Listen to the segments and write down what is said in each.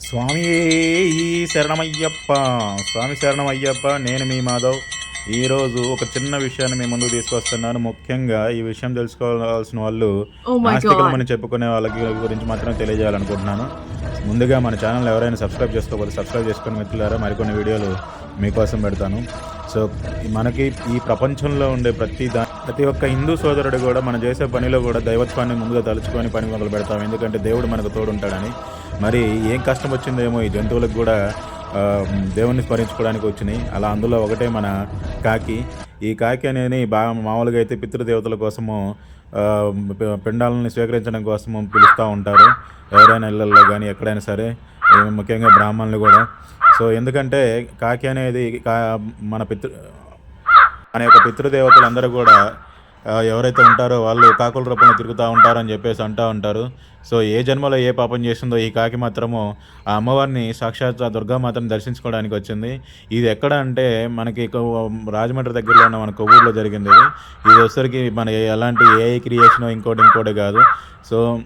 స్వామి శరణమయ్యప్ప స్వామి శరణమయ్యప్ప నేను మీ మాధవ్. ఈరోజు ఒక చిన్న విషయాన్ని మీ ముందుకు తీసుకొస్తున్నాను. ముఖ్యంగా ఈ విషయం తెలుసుకోవాల్సిన వాళ్ళు Oh నాస్తికులు చెప్పుకునే వాళ్ళకి గురించి మాత్రం తెలియజేయాలనుకుంటున్నాను. ముందుగా మన ఛానల్ ఎవరైనా సబ్స్క్రైబ్ చేసుకోకపోతే సబ్స్క్రైబ్ చేసుకుని మిత్రులారా మరికొన్ని వీడియోలు మీకోసం పెడతాను. సో మనకి ఈ ప్రపంచంలో ఉండే ప్రతి దా ప్రతి ఒక్క హిందూ సోదరుడు కూడా మనం చేసే పనిలో కూడా దైవత్వాన్ని ముందుగా తలుచుకొని పని మొదలు పెడతాం. ఎందుకంటే దేవుడు మనకు తోడుంటాడని. మరి ఏం కష్టం వచ్చిందేమో ఈ జంతువులకు కూడా దేవుణ్ణి స్మరించుకోవడానికి వచ్చినాయి. అలా అందులో ఒకటే మన కాకి. ఈ కాకి అనేది బాగా మామూలుగా అయితే పితృదేవతల కోసము పిండాలని స్వీకరించడం కోసం పిలుస్తూ ఉంటారు. ఎవరైనా ఇళ్ళల్లో కానీ ఎక్కడైనా సరే ముఖ్యంగా బ్రాహ్మణులు కూడా. సో ఎందుకంటే కాకి అనేది కా మన పితృ మన యొక్క పితృదేవతలు అందరూ కూడా ఎవరైతే ఉంటారో వాళ్ళు కాకుల రూపంలో తిరుగుతూ ఉంటారని చెప్పేసి అంటూ ఉంటారు. సో ఏ జన్మలో ఏ పాపం చేసిందో ఈ కాకి మాత్రము ఆ అమ్మవారిని సాక్షాత్ ఆ దుర్గామాతను దర్శించుకోవడానికి వచ్చింది. ఇది ఎక్కడ అంటే మనకి రాజమండ్రి దగ్గరలో ఉన్న మన కొవ్వూరులో జరిగింది. ఇది వచ్చరికి మన ఎలాంటి ఏఐ క్రియేషన్ ఇంకోటి ఇంకోటి కాదు. సో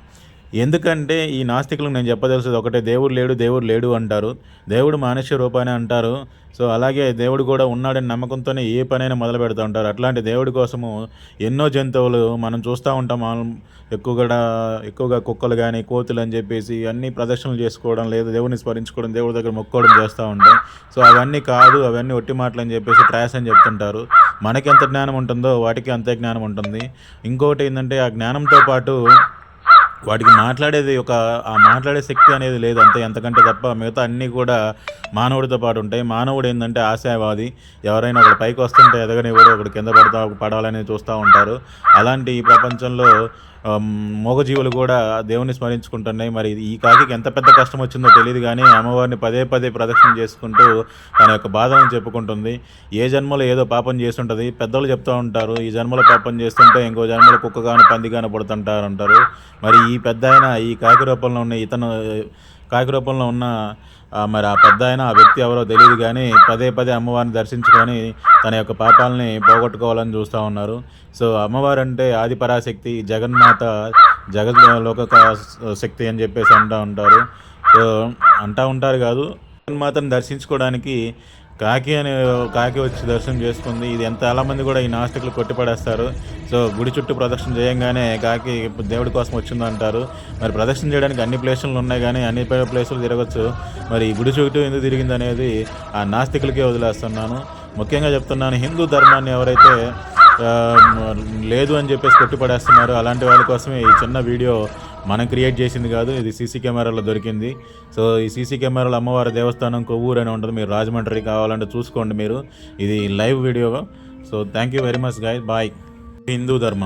ఎందుకంటే ఈ నాస్తికులకు నేను చెప్పదలసింది ఒకటే దేవుడు లేడు దేవుడు లేడు అంటారు. దేవుడు మానుష్య రూపాన్ని అంటారు. సో అలాగే దేవుడు కూడా ఉన్నాడని నమ్మకంతోనే ఏ పనైనా మొదలు పెడుతూ ఉంటారు. అట్లాంటి దేవుడి కోసము ఎన్నో జంతువులు మనం చూస్తూ ఉంటాం. ఎక్కువగా ఎక్కువగా కుక్కలు కానీ కోతులు అని చెప్పేసి అన్ని ప్రదర్శనలు చేసుకోవడం లేదు. దేవుడిని స్మరించుకోవడం దేవుడి దగ్గర మొక్కోవడం చేస్తూ ఉంటాం. సో అవన్నీ కాదు అవన్నీ ఒట్టి మాటలు అని చెప్పేసి ట్రాష్ అని చెప్తుంటారు. మనకి ఎంత జ్ఞానం ఉంటుందో వాటికి అంతే జ్ఞానం ఉంటుంది. ఇంకొకటి ఏంటంటే ఆ జ్ఞానంతో పాటు వాటికి మాట్లాడేది ఒక ఆ మాట్లాడే శక్తి అనేది లేదు అంతే. ఎంతకంటే తప్ప మిగతా అన్నీ కూడా మానవుడితో పాటు ఉంటాయి. మానవుడు ఏంటంటే ఆశావాది. ఎవరైనా ఒకడు పైకి వస్తుంటే ఎదగనివ్వడు ఒకటి కింద పడతా పడాలని చూస్తూ ఉంటారు. అలాంటి ఈ ప్రపంచంలో మూగజీవులు కూడా దేవుని స్మరించుకుంటున్నాయి. మరి ఈ కాకికి ఎంత పెద్ద కష్టం వచ్చిందో తెలియదు కానీ అమ్మవారిని పదే పదే ప్రదక్షిణ చేసుకుంటూ తన యొక్క బాధను చెప్పుకుంటుంది. ఏ జన్మలో ఏదో పాపం చేస్తుంటుంది. పెద్దలు చెప్తూ ఉంటారు ఈ జన్మలో పాపం చేస్తుంటే ఇంకో జన్మలో పంది కాన పుడుతుంటారు అంటారు మరి ఈ పెద్ద ఆయన ఈ కాకి రూపంలో ఉన్న ఇతను కాకి రూపంలో ఉన్న మరి ఆ పెద్ద ఆయన ఆ వ్యక్తి ఎవరో తెలియదు కానీ పదే పదే అమ్మవారిని దర్శించుకొని తన యొక్క పాపాలని పోగొట్టుకోవాలని చూస్తూ ఉన్నారు. సో అమ్మవారు అంటే ఆది పరాశక్తి జగన్మాత జగత్ లోక శక్తి అని చెప్పేసి అంటూ ఉంటారు. సో అంటూ ఉంటారు కాదు. జగన్మాతను దర్శించుకోవడానికి కాకి అనే కాకి వచ్చి దర్శనం చేసుకుంది. ఇది ఎంత చాలామంది కూడా ఈ నాస్తికులు కొట్టిపడేస్తారు. సో గుడి చుట్టూ ప్రదక్షిణ చేయంగానే కాకి దేవుడి కోసం వచ్చింది అంటారు. మరి ప్రదక్షిణ చేయడానికి అన్ని ప్లేసులు ఉన్నాయి కానీ అన్ని ప్లేసులు తిరగచ్చు. మరి ఈ గుడి చుట్టూ ఎందుకు తిరిగింది అనేది ఆ నాస్తికులకే వదిలేస్తున్నాను. ముఖ్యంగా చెప్తున్నాను హిందూ ధర్మాన్ని ఎవరైతే లేదు అని చెప్పేసి కొట్టిపడేస్తున్నారు అలాంటి వాళ్ళ కోసమే ఈ చిన్న వీడియో మనం క్రియేట్ చేసింది కాదు ఇది సీసీ కెమెరాలో దొరికింది. సో ఈ సీసీ కెమెరాలో అమ్మవారి దేవస్థానం కొవ్వూరు అని ఉంటుంది. మీరు రాజమండ్రి కావాలంటే చూసుకోండి మీరు. ఇది live video. So thank you very much guy bye Hindu ధర్మం.